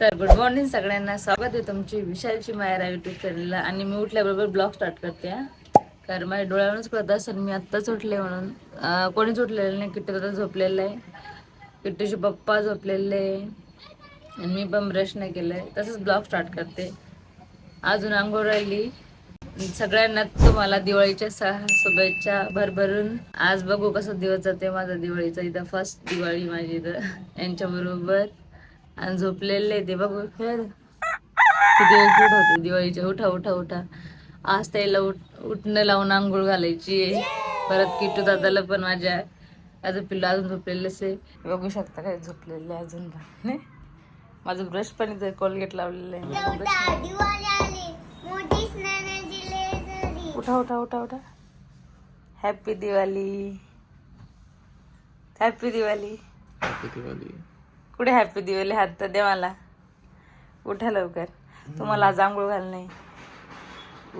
तर good morning सगळ्यांना. स्वागत आहे तुमची विशालची मायरा युट्यूब चॅनलला आणि मी उठल्याबरोबर ब्लॉग स्टार्ट करते कारण माझ्या डोळ्यावरूनच कळत असेल मी आत्ताच उठले म्हणून. कोणीच उठलेलं नाही किट्टू दादा झोपलेलं आहे. किट्टूचे पप्पा झोपलेले आहे. आणि मी पण ब्रश नाही केलं आहे तसंच ब्लॉग स्टार्ट करते. अजून आंघोळ राहिली. सगळ्यांना तुम्हाला दिवाळीच्या सहा शुभेच्छा भरभरून. आज बघू कसं दिवस जाते माझा दिवाळीचा. इथं फर्स्ट दिवाळी माझी इथं. यांच्याबरोबर. आणि झोपलेले ते बघू खेळ होतो दिवाळीच्या. उठा उठा उठा. आज त्याला उठ उठणं लावून आंघोळ घालायची आहे. परत किटू दादाला पण माझ्या अजून पिल्लू अजून झोपलेलंच आहे. बघू शकता काय झोपलेलं आहे अजून पण माझं ब्रश पण इथे कोलगेट लावलेलं आहे. उठा उठा. उठा उठा हॅपी दिवाळी. हॅपी दिवाळी. कुठे हॅपी दिवाळी हात तर दे मला उठा लवकर. तुम्हाला आज आंघोळ घाल नाही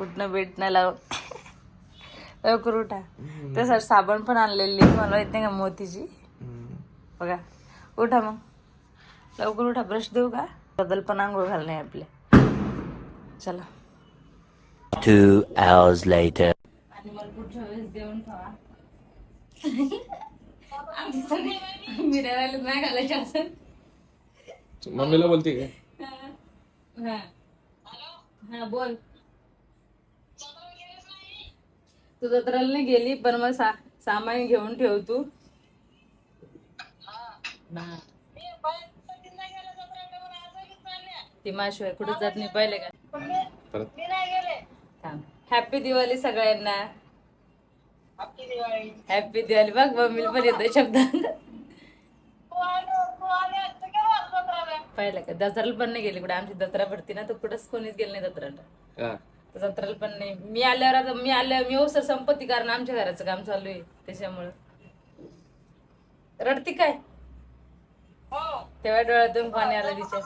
उठणं भेटणं लाव लवकर उठा. तसं साबण पण आणलेली मला माहीत नाही का मोतीची? बघा. उठा मग. लवकर उठा. ब्रश देऊ का? बदल पण आंघोळ घाल नाही आपल्या चला. Two hours later. आणि मला पुढच्या वेळेस देऊन ठेवा. सगळी मिरायला नाही घालायची असं. मम्मीला बोलते काय हा. हा. बोल. तू जत्राला नाही गेली पण मग सा सामान घेऊन ठेव तू. हा. ती माशिवाय कुठे जात नाही पाहिले का? हॅपी दिवाळी सगळ्यांना. हॅपी दिवाळी बघ मम्मीला पण येतो शब्द. पाहिलं का? दसऱ्याला पण नाही गेली कुठे. आमची दसरा भरती ना तर कुठंच कोणीच गेलं नाही दसऱ्याला. हा. तर जत्रेला पण नाही. मी आल्यावर आता मी आल्यावर मी ओसर संपत्ती कारण आमच्या घराचं काम चालू आहे त्याच्यामुळं. रडती काय? तेव्हा डोळ्यातून पाणी आलं तिच्या.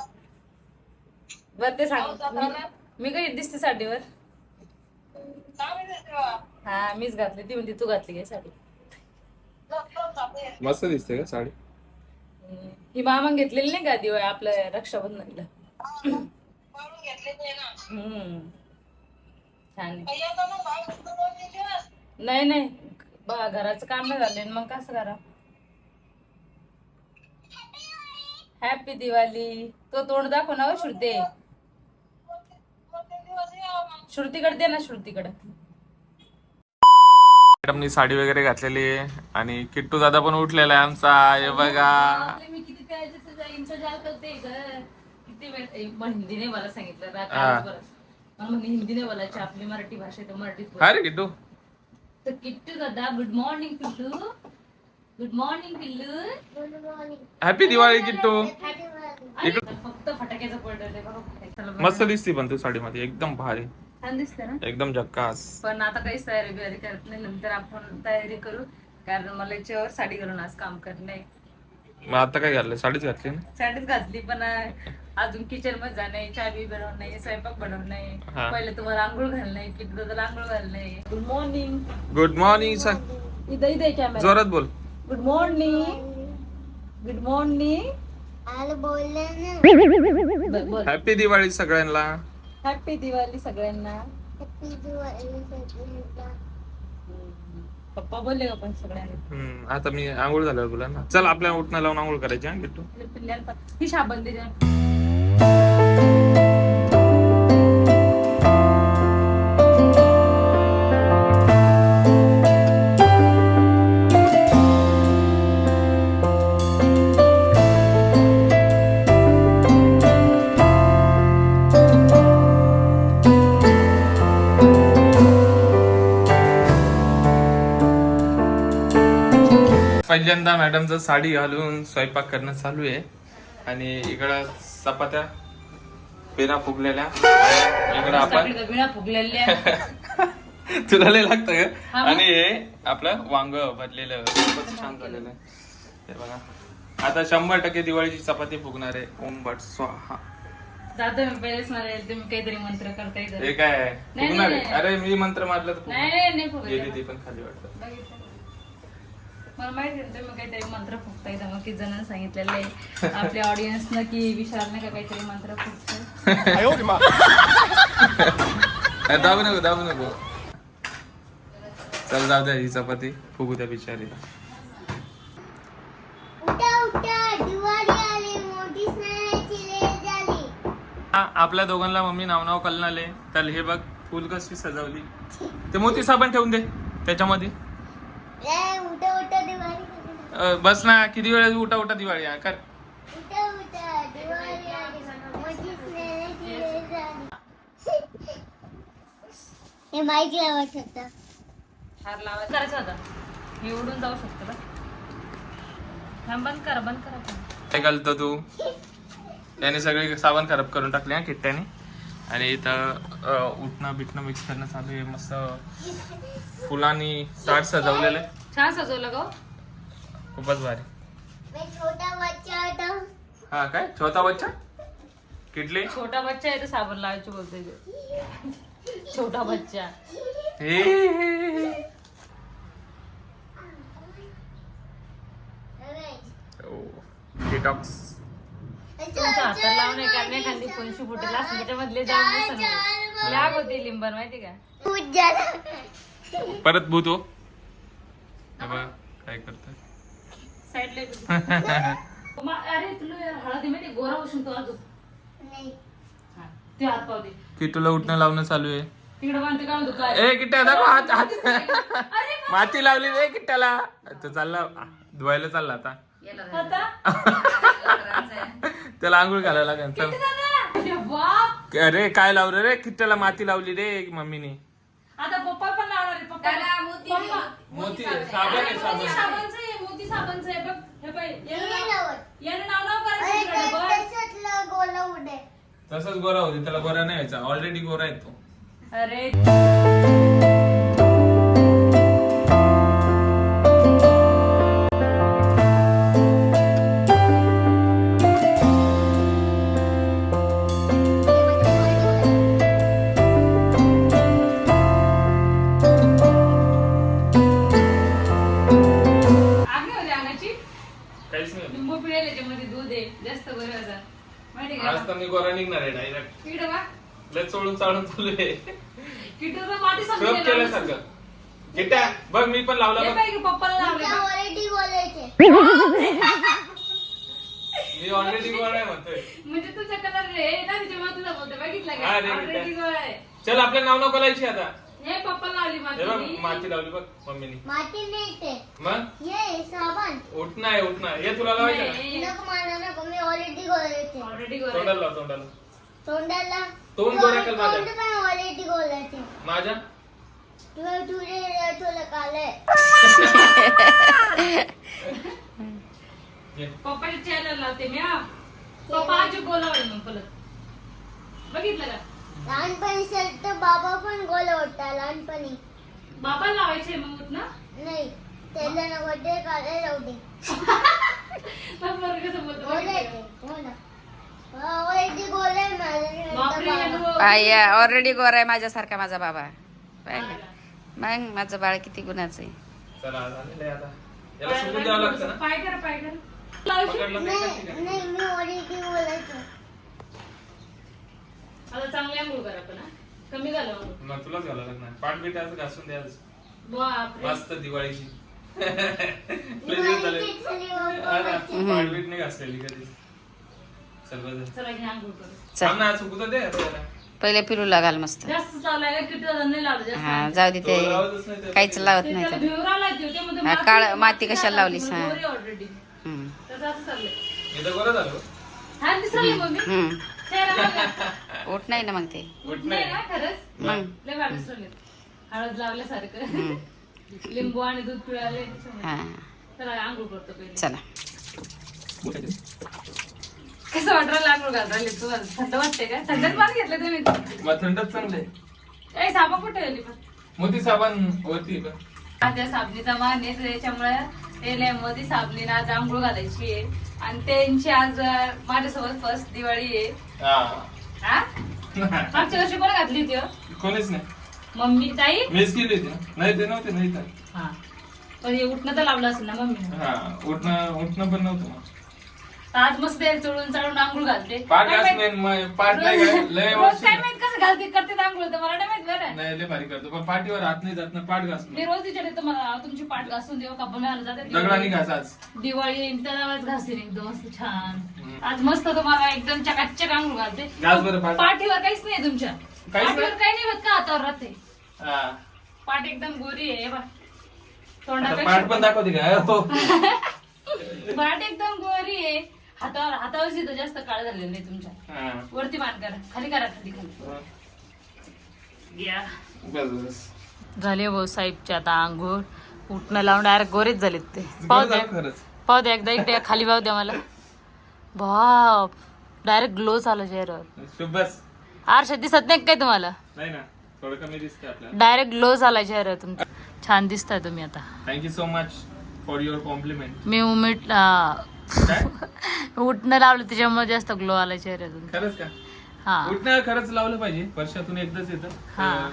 बर ते सांग. मी- मी काही दिसते साडीवर? हा मीच घातली. ती म्हणते तू घातली काय साडी? मस्त दिसते का साडी? हम्म. ही मामा घेतलेली नाही का दिवाळी आपल्या रक्षाबंधनला? हम्म. छान. नाही नाही बा घराचं काम नाही झालं. मग कसं करा हॅपी दिवाळी तो तोंड दाखव ना हो श्रुती. श्रुतीकडे दे ना श्रुतीकडे. मॅडमनी साडी वगैरे घातलेली आहे आणि किट्टू दादा पण उठलेला आहे आमचा. हे बघा. इंतजार करते ग किती वेळ हिंदीने मला सांगितलं. रा-. कालच बरं. मला म्हणे हिंदीने बोलायची आपली मराठी भाषा आहे तर मराठीत बोल. काय रे किट्टू. तर किट्टू दादा good morning Pillu good morning Pillu. Happy Diwali Kittu. अरे, फक्त फटाक्याचं पडलं बघा. फटाक्याचं मस्त दिसते पण तू साडीमध्ये. एकदम भारी. छान दिसतं ना? एकदम झक्कास. पण आता काहीच तयारी बियारी करत नाही. नंतर आपण तयारी करू. कारण मला याच्यावर साडी घालून आज काम करणे मग आता काय घातलं साडीच घातली ना? साडीच घातली पण अजून किचनमध्ये जाणे चहा बी बनवणे स्वयंपाक बनवणे हा. पहिले तुम्हाला आंघोळ घालणे किती दादाला आंघोळ घालणे good morning good morning sir इथं इथे कॅमेरा जोरात बोल. गुड मॉर्निंग गुड मॉर्निंग बोल. हॅपी दिवाळी सगळ्यांना. हॅपी दिवाळी सगळ्यांना. पप्पा बोलले का पण सगळ्यांना? हम्म, आता मी आंघोळ झाल्यावर बोला ना. चल आपल्या उठणं लावून आंघोळ करायची हा आणि पिल्ल्याला ही साबण पहिल्यांदा मॅडमचं साडी घालून स्वयंपाक करणं चालू आहे. आणि इकडं चपात्या पेरा फुगलेल्या. इकडं आपण फुगलेल्या. तुला लय लागतं का. आणि हे आपलं वांग भरलेलं. खूपच छान झालेलं आहे. हे बघा. आता शंभर टक्के दिवाळीची चपाती फुगणार आहे. ओम भट स्वाहा. जातो मी पहिलेच मला तुम्ही काहीतरी मंत्र करता येतं हे काय? आहे? नाही, फुगणार आहे? नाही. अरे मी मंत्र मारलं तर नाही फुगणार. नाही नाही फुगत. गेली ती पण खाली वाटतं. बघितलं. मला माहिती आहे तुम्ही काहीतरी मंत्र फुकताय तर मग किती जणांना सांगितलेलं आहे. आपल्या ऑडियन्सनं की विशालने का काहीतरी मंत्र फुकतोय. दाबू नको दाबू नको. चल जाऊ द्या ही चपाती. फुगू झाली. हा, आपल्या दोघांना मम्मी नाव नाव कलनाले तर हे बघ फुल कशी सजवली. ते मोती साबण ठेवून दे त्याच्यामध्ये. अ, बस ना किती वेळेस उठा उठा दिवाळी हा, कर. हे माहिती आवडत होतं हार लावायचा. करायचा होता मी उडून जाऊ शकतो का हा बंद करा बंद करा. काय घालतो तू? त्याने सगळे साबण खराब करून टाकले हा किट्ट्याने. आणि इथं उठणं बिटणं मिक्स करणं चालू आहे. मस्त फुलांनी ताट सजवलेलं आहे. छान सजवलं का हो? खूपच भारी. मी छोटा बच्चा होता. हा काय? छोटा बच्चा? किटली छोटा बच्चा आहे तर साबण लावायची बोलते. छोटा बच्चा. हे डिटॉक्स तुमच्या हाताला लावून एक आणि एखादी कोणशी फुटेल असं त्याच्यामधले जाऊन बसन लाग होती लिंबर माहिती का? परत भूत हो. काय करतोय. साईडला अरे तुला हळदी माहिती गोरा होशील तू अजून. नाही. हा, ते हात पाव दे. किटूला उठणं लावणं चालू आहे. तिकडे बांधते काय म्हणतो काय ए किट्ट्या दाखव हात हात. माती लावली रे किट्ट्याला तो चालला धुवायला चालला आता. आता? त्याला आंघोळ घालायला लागेल चल. अरे बाप. अरे काय लावलं रे? किट्ट्याला माती लावली रे मम्मीने. आता पप्पा पण लावणार आहे पप्पा. पप्पा. मोती साबण. आहे मोती साबण. साबणचं आहे मोती साबणचं आहे. बघ हे पाय यानं लावत. यानं नाव नाव अरे करायचं इकडे बघ. त्याच्यातलं गोला उडे. तसंच गोरा होते त्याला गोरा नाही व्हायचा. ऑलरेडी गोरा आहे तो. अरे. माती नाही ते मग? ये साबण। उठणं आहे उठणं आहे. हे तुला लावायचं का? नको मला नको मी ऑलरेडी गोलायचे ऑलरेडी गोळ तोंडाला लाव तोंडाला. तोंडाला? तोंड गोरा कर माझ्या. तोंड पण ऑलरेडी गोलायचे माझ्या? तुला तुझे तुला काले. घे. पप्पाच्या चॅनल लावते मी हा. पप्पा आजी बोलावले मग परत. बघितलं का? लहानपणी सर तर बाबा पण गोल होता लहानपणी. बाबा लावायचे मग उठ ना नाही त्याला ना बड्डे काढायला जाऊ दे. हो ऑलरेडी अनुभव. आया ऑलरेडी गोरा आहे माझ्यासारखा माझा बाबा. पाहिलं मग माझं बाळ किती गुणाचं आहे? चला झालेलं आहे आता. याला सुकून द्यावं लागतं ना? पाय कर पाय कर लावशील? पकडलं नाही का? ठीक नाही आहे. नाही मी ऑलरेडी बोलायचं. आता चांगली आंघोळ कर आपण हा. कमी. मग तुलाच घालावं लागणार पाठ बीट असं घासून बापरे मस्त दिवाळीची लय दिवस झाले. हा ना, बोलायची. पाठ बीट नाही घासलेली कधी चल बरं. चला घ्या आंघोळ करू चल थांब ना सुकू तर दे आता याला. पहिले फिरूला घाल मस्त जास्त किती नाही लावलं हा जाऊ दे तो ते लावतच नाही ते. काहीच लावत नाही त्याला त्याला भिवर आलाय तो, त्यामध्ये हा, माती- काळं- माती कशाला लावलीस, हा. ऑलरेडी हम्म. त्याचं असं चाललंय मी तर बरं झालो हा दिसलं मम्मी हम्म. उठ नाही ना मग ते. उठ नाही. ना खरंच? मग. लय भारी दिसले हळद लावल्यासारखं. लिंबू आणि दूध पिळाले. हा. चला आंघोळ करतो पहिले. चला. कसं वाटलं आंघोळ घालता तुम्हाला थंड वाटते का? थंडच पाणी घेतलं तुम्ही. मग थंडच चांगले ए साबा कुठे गेली पण मोती साबण वरती त्या साबणीचा मान आहे त्याच्यामुळे ते लय मोदी साबणीने आज आंघोळ घालायची आहे. आणि त्यांची आज अं, माझ्यासोबत फर्स्ट दिवाळी आहे. हा. हा? मागच्या वर्षी कोण घातली होती हो? कोणीच नाही. मम्मी ताई? मीच केली होती. ना. नाही ते नव्हते नाही तर हा. पण हे उठणं तर लावलं असेल ना मम्मी? हा उठणं उठणं पण नव्हतं. आज मस्त चढून चढून आंघोळ घालते. पाठ काय माहित- पाठ नाही काय लय रोज वर्ष काय घालते करते आंघोळ तर मला नाही माहीत बरं. नाही लय भारी करतो. पण पाठीवर हात नाही जात ना पाठ घास मी रोज विचारते तुम्हाला तुमची पाठ घासून देऊ का? बनवायला जाते दगडाने घास आज. दिवाळी येईल त्यावेळेस घासते एकदम मस्त छान. आज मस्त तुम्हाला एकदम चकाचक आंघोळ घालते. घास बरं पाठ. पाठीवर काहीच नाही तुमच्या. पाठीवर? काही नाही होत का? हातावर राहते. हा. पाठ एकदम गोरी आहे बा आता तोंडापेक्षा पाठ पण दाखवते का? हो पाठ एकदम गोरी आहे. हातावर हातावर इथं जास्त काळ झालेलं नाही तुमच्या. हा. वरती मान करा. खाली करा खाली खाली. झाले भाऊ साहेबचे आता आंघोळ. उठणं लावून डायरेक्ट गोरेच झालेत ते. पाहू द्या. पाहू द्या एकदा इकडे खाली पाहू द्या मला. बाप. डायरेक्ट ग्लो झाला चेहऱ्यावर. आरशात दिसत नाही काय तुम्हाला? नाही ना. थोडं कमी दिसते आपल्याला. डायरेक्ट ग्लो झाला चेहरा तुमचा. छान दिसताय तुम्ही आता. Thank you so much for your compliment मी उमिट उठणं लावलं त्याच्यामुळे जास्त ग्लो आला चेहऱ्यातून खरंच का? हा. उठणं खरंच लावलं पाहिजे. वर्षातून एकदाच येतं. हा.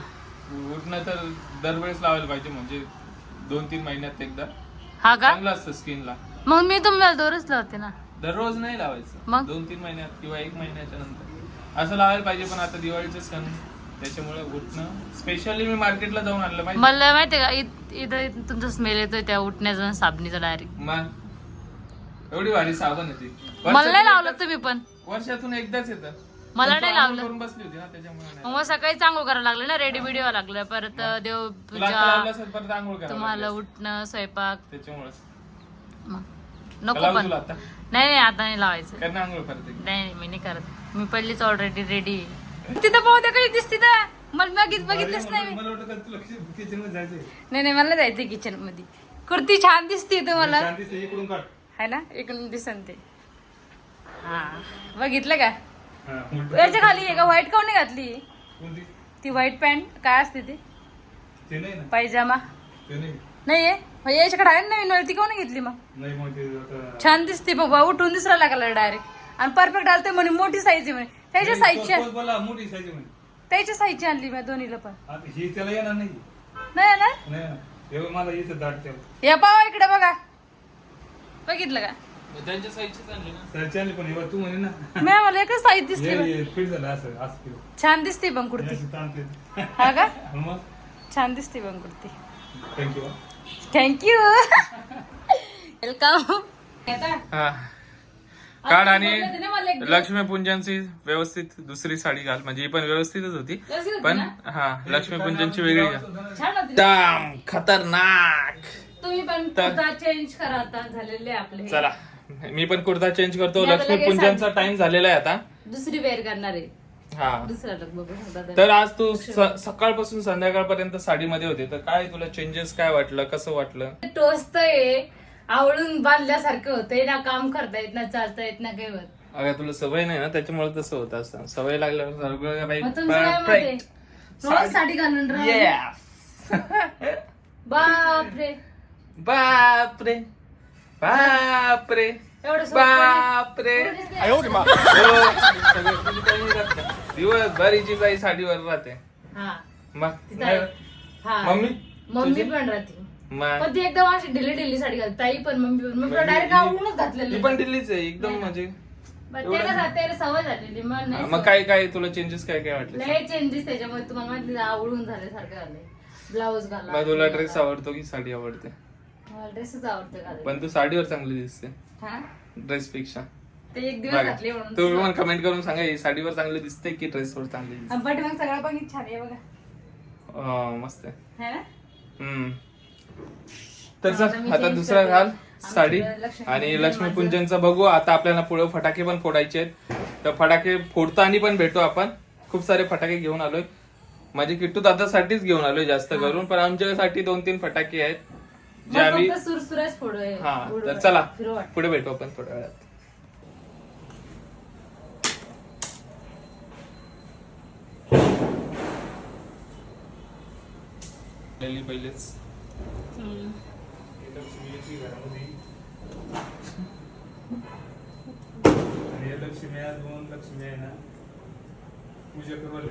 तर उठणं तर दरवेळेस लावायला पाहिजे. म्हणजे दोन तीन महिन्यात एकदा. हा का? चांगलं असतं स्किनला. मग मी तुम्हाला दोरच लावते ना. दररोज नाही लावायचं. मग? दोन तीन महिन्यात किंवा एक महिन्याच्या नंतर. असं लावायला पाहिजे पण आता दिवाळीचे सण त्याच्यामुळे उठणं स्पेशली मी मार्केटला जाऊन आणलं पाहिजे मला माहितीये का? इत- इथं तुमचा स्मेल येतोय त्या उठण्याचा आणि साबणीचा डायरेक्ट मग एवढी भारी साबण येते मला नाही लावलं तुम्ही पण. वर्षातून एकदाच येतं. मला नाही लावलं. करून बसली होती ना त्याच्यामुळे नाही. मग सकाळी चांगलं करायला लागलं ना रेडी बिडिओ लागलं परत देव तुला आता लावलं पूजा असेल परत आंघोळ करावं तुम्हाला लागेल. उठणं स्वयंपाक. त्याच्यामुळेच. मग. नको लावू पण. तुला आता? नाही नाही आता नाही लावायचं. नाही नाही, मी नाही करत. मी पहिलीच ऑलरेडी रेडी तिथं पाहू काही दिसते ना मला बघित बघितलंच नाही मी. मला वाटतं का तुला किचनमध्ये जायचंय. नाही नाही मला जायचं किचनमध्ये. कुर्ती छान दिसते तुम्हाला इकडून काढ. है ना इकडून दिसन ते. हा. बघितलं का. याच्या खाली आहे का? व्हाईट काऊन नाही घातली? ती व्हाईट पॅन्ट काय असते ती? पायजामा. नाही. याच्याकडे आहे ना नवीन ती काऊन घेतली मग? छान दिसते बाबा उठून दिसरा लागला डायरेक्ट आणि परफेक्ट आलते म्हणे मोठी साईज आहे म्हणे. त्याच्या साईजची त्याच्या साईजची आणली मी दोन्हीला पण. येणार नाही. ठेव. या पावा इकडे बघा. बघितलं का? त्यांच्या साईजचीच आणली ना. सरची आणली पण एवढं तू म्हणे ना. मी मला एकच साईज दिसली बघ. हे फिट झालं असं असं केलं. छान दिसते पण कुर्ती. ताणते हा का? मग? छान दिसते पण कुर्ती. थँक्यू थँक्यू वेलकम काढ आणि लक्ष्मीपूजनची व्यवस्थित दुसरी साडी घाल. म्हणजे ही पण व्यवस्थितच होती. व्यवस्थित होती पण? हा लक्ष्मीपूजनची वेगळी घाल. छान होती. दाम खतरनाक. तुम्ही पण चेंज करा आता झालेले आपले. चला. मी पण कुर्ता चेंज करतो. मी आता लगेच लक्ष्मीपूजनचा टाइम झालेला आहे आता. दुसरी वेअर करणार आहे. हा. दुसरा लग बघू शकता तर. तर आज तू स- सकाळपासून संध्याकाळपर्यंत साडीमध्ये होते. तर काय तुला चेंजेस काय वाटलं? कसं वाटलं? टोचतंय. आवळून बांधल्यासारखं होतंय ना. काम करता येत ना चालता येत ना काही होत. अगं तुला सवय नाही ना? त्याच्यामुळे तसं होत असतं. सवय लागल्यावर सगळं काही मग तुमचं काय मत आहे? perfect. रोज साडी घालून राहा? Yes. बापरे. बापरे. बापरे. बापरे. नाही. हो, नाही? दिवसभर हिची बाई साडीवर राहते. हा. मग? आहे. हा. मम्मी? मम्मी तुझी? पण राहते. मग? पण ती एकदम अशी ढिली ढिली साडी घालते. ताई पण मम्मी पण. मम्मी डायरेक्ट आवडूनच घातलेली ती पण दिल्लीच आहे एकदम म्हणजे. बरं, ते कसं आहे, त्याला सवय झालेली मग नाही मग काय काय तुला चेंजेस काय काय वाटले? लय चेंजेस त्याच्यामुळे तुम्हाला माहिती आहे, आवडून झाल्यासारखं झालंय. ब्लाऊज घाला. मग तुला ड्रेस आवडतो की साडी आवडते? मला ड्रेसच आवडतं घालायला पण तू साडीवर चांगली दिसते. हा? ड्रेस पेक्षा ते एक दिवस बघा. घातले म्हणून तुम्ही पण कमेंट करून सांगा ही साडीवर चांगली दिसते की ड्रेसवर चांगली दिसते? आणि पाठीमाग सगळा पण छान आहे बघा. अं, मस्त आहे. है ना? हम्म. तर आता चल आता change दुसरा करते. घाल साडी. आणि पूजन लक्ष्मीपूजनचं बघू आता आपल्याला पुढे फटाके पण फोडायचे आहेत. तर फटाके फोडताना पण भेटू आपण. खूप सारे फटाके घेऊन आलोय. माझे किट्टू दादासाठीच घेऊन आलोय जास्त करून पण आमच्यासाठी दोन तीन फटाके आहेत. आम्ही फक्त सुरसुरच फोडू आहे. हा तर. चला. पुढे भेटू आपण थोड्या वेळात पहिली पहिलेच आणि या लक्ष्मी आहे दोन लक्ष्मी आहे ना पूजा करू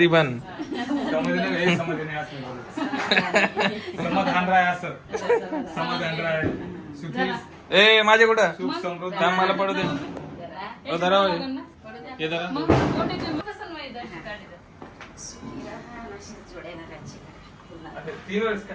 हे असं बोलत. समाधान राय असं. समाधान राय सुखी ए माझे कुठं? सुख समृद्धी. मला पडू दे. ओ, धरा होय. हे धरा. अरे, तीन वेळेस का?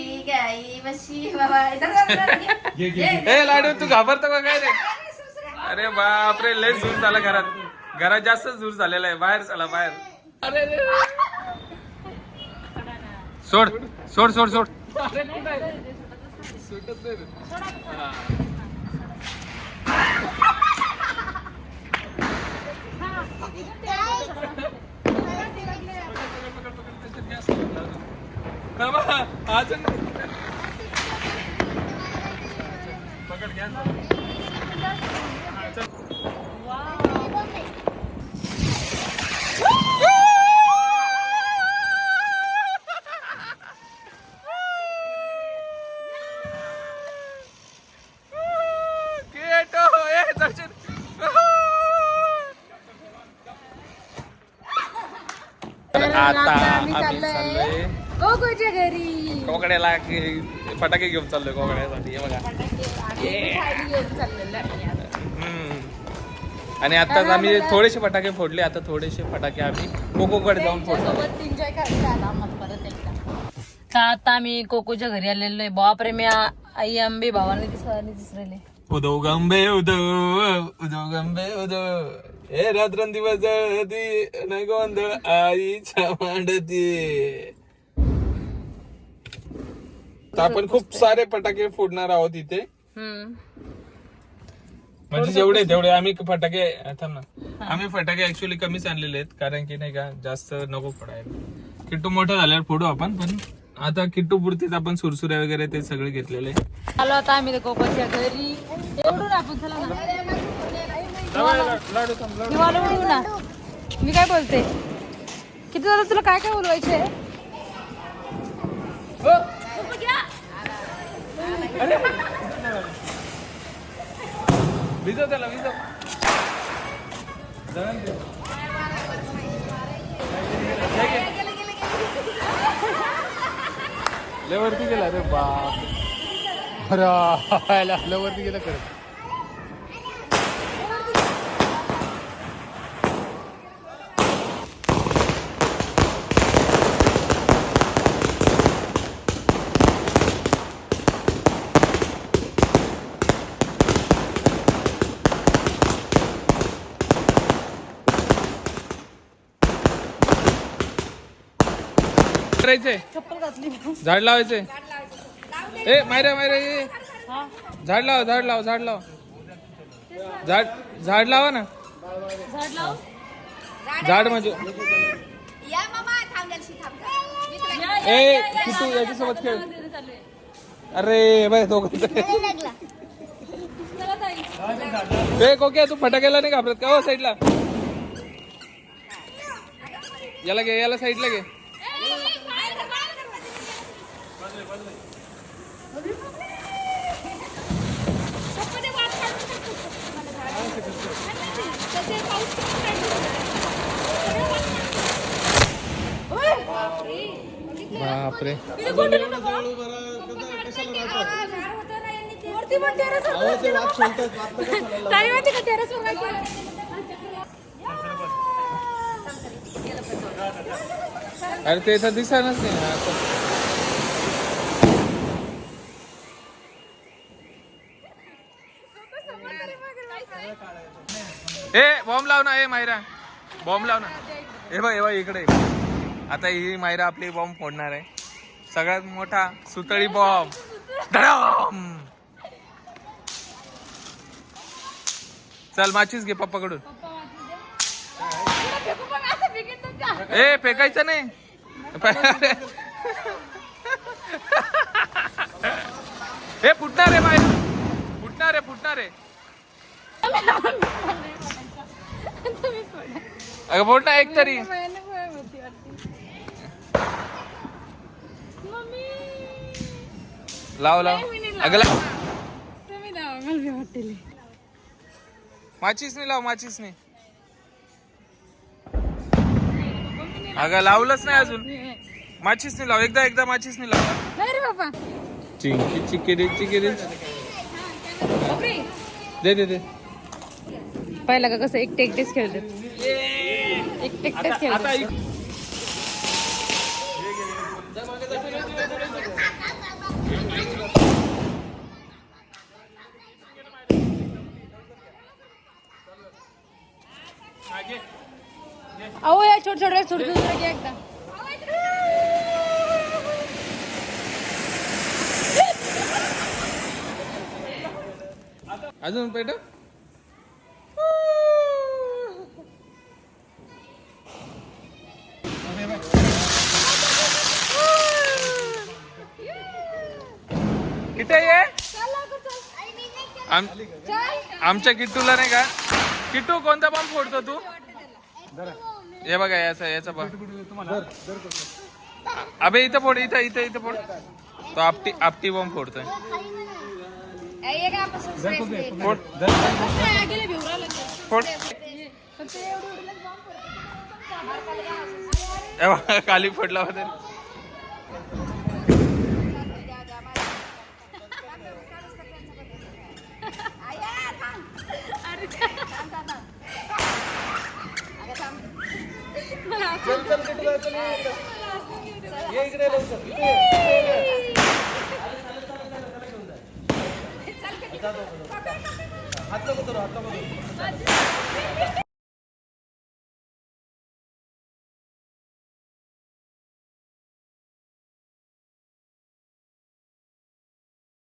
घे घे ए लाडू तू घाबरतो का काय रे? अरे बापरे लय झूर झाला घरात. घरात जास्त झूर झालेला आहे. बाहेर चला बाहेर. अरे रे. सोड सोड सोड सोड. सुटत नाही रे. केटो हो, ए दर्शन. आता आम्ही चाललोय. कोकड्याला की- फटाके घेऊन चाललोय कोकड्यासाठी हे बघा. हम्म. आणि आताच आम्ही थोडेसे फटाके फोडले आता थोडेसे फटाके आम्ही कोकोकडे जाऊन फोडतो का आता आम्ही कोकोच्या घरी आलेलो आहे. बापरे मी आ- आई आंबे भावाने दिसले दिसलेले उदो गंबे उदो उदो गंबे उदो. हे रात्रंदिवस जळती न गोंधळ आईच्या मांडती. आपण खूप सारे फटाके फोडणार आहोत इथे. हम्म. म्हणजे जेवढे तेवढे आम्ही फटाके थांब ना. आम्ही फटाके ऍक्च्युअली कमीच आणलेले आहेत कारण की नाही का जास्त नको फोडायला किट्टू मोठं झाल्यावर फोडू आपण पण आता किट्टू पुरतीच आपण सुरसुऱ्या वगैरे ते सगळे घेतलेले. आलो आता आम्ही घरी एवढून आपण चला ना. मी काय बोलते? किती झालं तुला काय काय बोलवायचे भिजव त्याला भिजव. जण ते. गेला रे बाप. अरे वरती गेला खरं. करायचंय झाड लावायचंय ए मायरा मायरा ये झाड लाव झाड लाव झाड लाव. झाड झाड लावा ना. झाड म्हणजे ए किटू याच्यासोबत खेळ? अरे बाय दोघं ए कोक्या तू फटाक्याला नाही घाबरत का? हो साईडला. याला घे याला साईडला घे. बापरे. अरे ते इथं दिसायलाच नाही. ए बॉम्ब लाव ना ए मायरा. बॉम्ब लाव ना. हे बघ हे बघ इकडे. आता ही मायरा आपली बॉम्ब फोडणार आहे. सगळ्यात मोठा सुतळी बॉम्ब. धडम! चल माचीस घे पप्पाकडून. ए फेकायचं नाही. हे फुटणार आहे मायरा. फुटणार आहे फुटणार आहे. अगं बोल ना एक तरी. लाव लाव. अगं लाव. माचीस नाही लाव माचीस नाही अगं लावलंच नाही अजून. माचीस नाही लाव एकदा एकदा माचीस नाही लाव चिंकी चिकिरी चिकिरी. दे दे दे. पहिला का कसं एकटे एकटेच खेळतात. एकटे एकटेच खेळतात. अहो या छोट छोट छोट छोट एकदा. अजून पेट आमच्या किट्टूला नाही का? किट्टू कोणता बॉम्ब फोडतो तू? हे बघा याचा याचा बघ अबे इथं फोड इथं इथं इथं फोड. तो आपटी आपटी बॉम्ब फोडतोय. फोड. फोड. हे बघा, खाली फोडला होता. चल चल कुठं जायचं